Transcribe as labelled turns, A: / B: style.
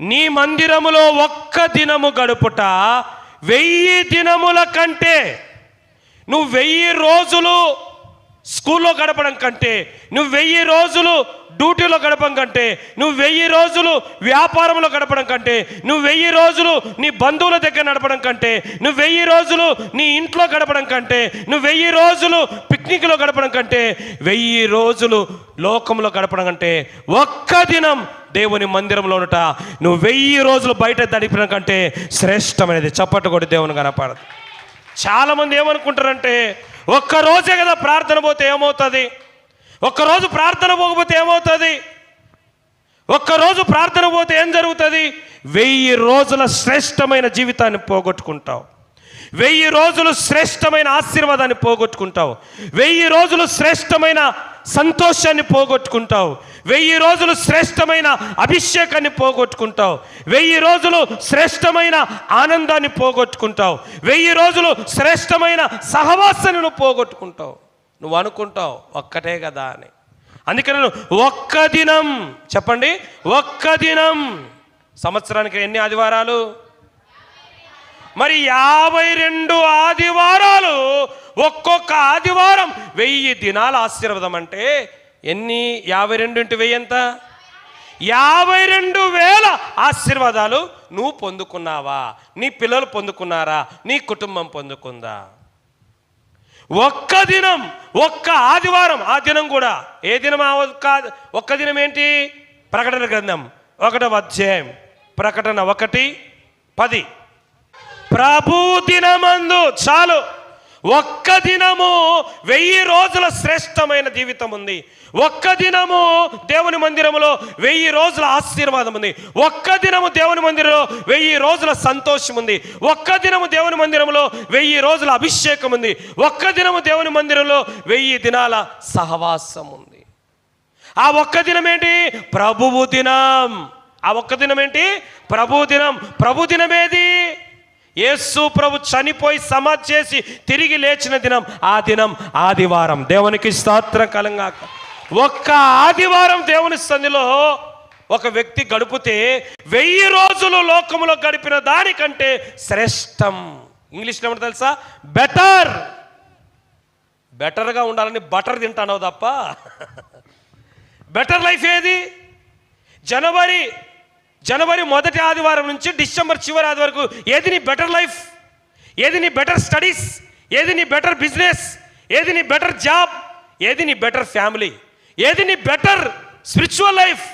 A: నీ మందిరములో ఒక్క దినము గడుపుట వెయ్యి దినముల కంటే నువ్వు వెయ్యి రోజులు స్కూల్లో గడపడం కంటే నువ్వు వెయ్యి రోజులు డ్యూటీలో గడపడం కంటే నువ్వు వెయ్యి రోజులు వ్యాపారంలో గడపడం కంటే నువ్వు వెయ్యి రోజులు నీ బంధువుల దగ్గర నడపడం కంటే నువ్వు వెయ్యి రోజులు నీ ఇంట్లో గడపడం కంటే నువ్వు వెయ్యి రోజులు పిక్నిక్లో గడపడం కంటే వెయ్యి రోజులు లోకంలో గడపడం కంటే ఒక్క దినం దేవుని మందిరంలో ఉండట నువ్వు వెయ్యి రోజులు బయట తడిపిన కంటే శ్రేష్టమైనది. చప్పట్టు కొట్టి దేవుని కనపడదు చాలామంది ఏమనుకుంటారంటే ఒక్క రోజే కదా ప్రార్థన పోతే ఏమవుతుంది? ఒక్కరోజు ప్రార్థన పోకపోతే ఏమవుతుంది? ఒక్కరోజు ప్రార్థన పోతే ఏం జరుగుతుంది? వెయ్యి రోజుల శ్రేష్టమైన జీవితాన్ని పోగొట్టుకుంటావు. వెయ్యి రోజులు శ్రేష్టమైన ఆశీర్వాదాన్ని పోగొట్టుకుంటావు. వెయ్యి రోజులు శ్రేష్టమైన సంతోషాన్ని పోగొట్టుకుంటావు. వెయ్యి రోజులు శ్రేష్టమైన అభిషేకాన్ని పోగొట్టుకుంటావు. వెయ్యి రోజులు శ్రేష్టమైన ఆనందాన్ని పోగొట్టుకుంటావు. వెయ్యి రోజులు శ్రేష్టమైన సహవాసాన్ని నువ్వు పోగొట్టుకుంటావు. నువ్వు అనుకుంటావు ఒక్కటే కదా అని. అందుకని నేను ఒక్క దినం చెప్పండి ఒక్క దినం సంవత్సరానికి ఎన్ని ఆదివారాలు? మరి యాభై రెండు ఆదివారాలు ఒక్కొక్క ఆదివారం వెయ్యి దినాల ఆశీర్వాదం అంటే ఎన్ని? యాభై రెండు ఇంటి వెయ్యి ఎంత? యాభై రెండు వేల ఆశీర్వాదాలు నువ్వు పొందుకున్నావా? నీ పిల్లలు పొందుకున్నారా? నీ కుటుంబం పొందుకుందా? ఒక్క దినం ఒక్క ఆదివారం ఆ దినం కూడా. ఏ దినం? ఆ ఒక్క ఒక్క దినం ఏంటి? ప్రకటన గ్రంథం. ఒకటవ అధ్యాయం. ప్రకటన ఒకటి పది. ప్రభు దినమందు చాలు. ఒక్క దినము వెయ్యి రోజుల శ్రేష్టమైన జీవితం ఉంది. ఒక్క దినము దేవుని మందిరములో వెయ్యి రోజుల ఆశీర్వాదం ఉంది. ఒక్క దినము దేవుని మందిరంలో వెయ్యి రోజుల సంతోషం ఉంది. ఒక్క దినము దేవుని మందిరంలో వెయ్యి రోజుల అభిషేకం ఉంది. ఒక్క దినము దేవుని మందిరంలో వెయ్యి దినాల సహవాసం ఉంది. ఆ ఒక్క దినం ఏంటి ప్రభువు దినం. ఆ ఒక్క దినం ఏంటి ప్రభు దినం. ప్రభు దినమేది? యేసు ప్రభు చనిపోయి సమాధి చేసి తిరిగి లేచిన దినం ఆ దినం ఆదివారం. దేవునికి స్తోత్రం కలంగా ఒక్క ఆదివారం దేవుని సన్నిలో ఒక వ్యక్తి గడిపితే వెయ్యి రోజులు లోకములో గడిపిన దానికంటే శ్రేష్టం. ఇంగ్లీష్లో ఏమంటే తెలుసా? బెటర్. బెటర్గా ఉండాలని బటర్ తింటానో తప్ప. బెటర్ లైఫ్ ఏది? జనవరి జనవరి మొదటి ఆదివారం నుంచి డిసెంబర్ చివరి ఆది వరకు ఏది నీ బెటర్ లైఫ్? ఏది నీ బెటర్ స్టడీస్? ఏది నీ బెటర్ బిజినెస్? ఏది నీ బెటర్ జాబ్? ఏది నీ బెటర్ ఫ్యామిలీ? ఏది నీ బెటర్ స్పిరిచువల్ లైఫ్?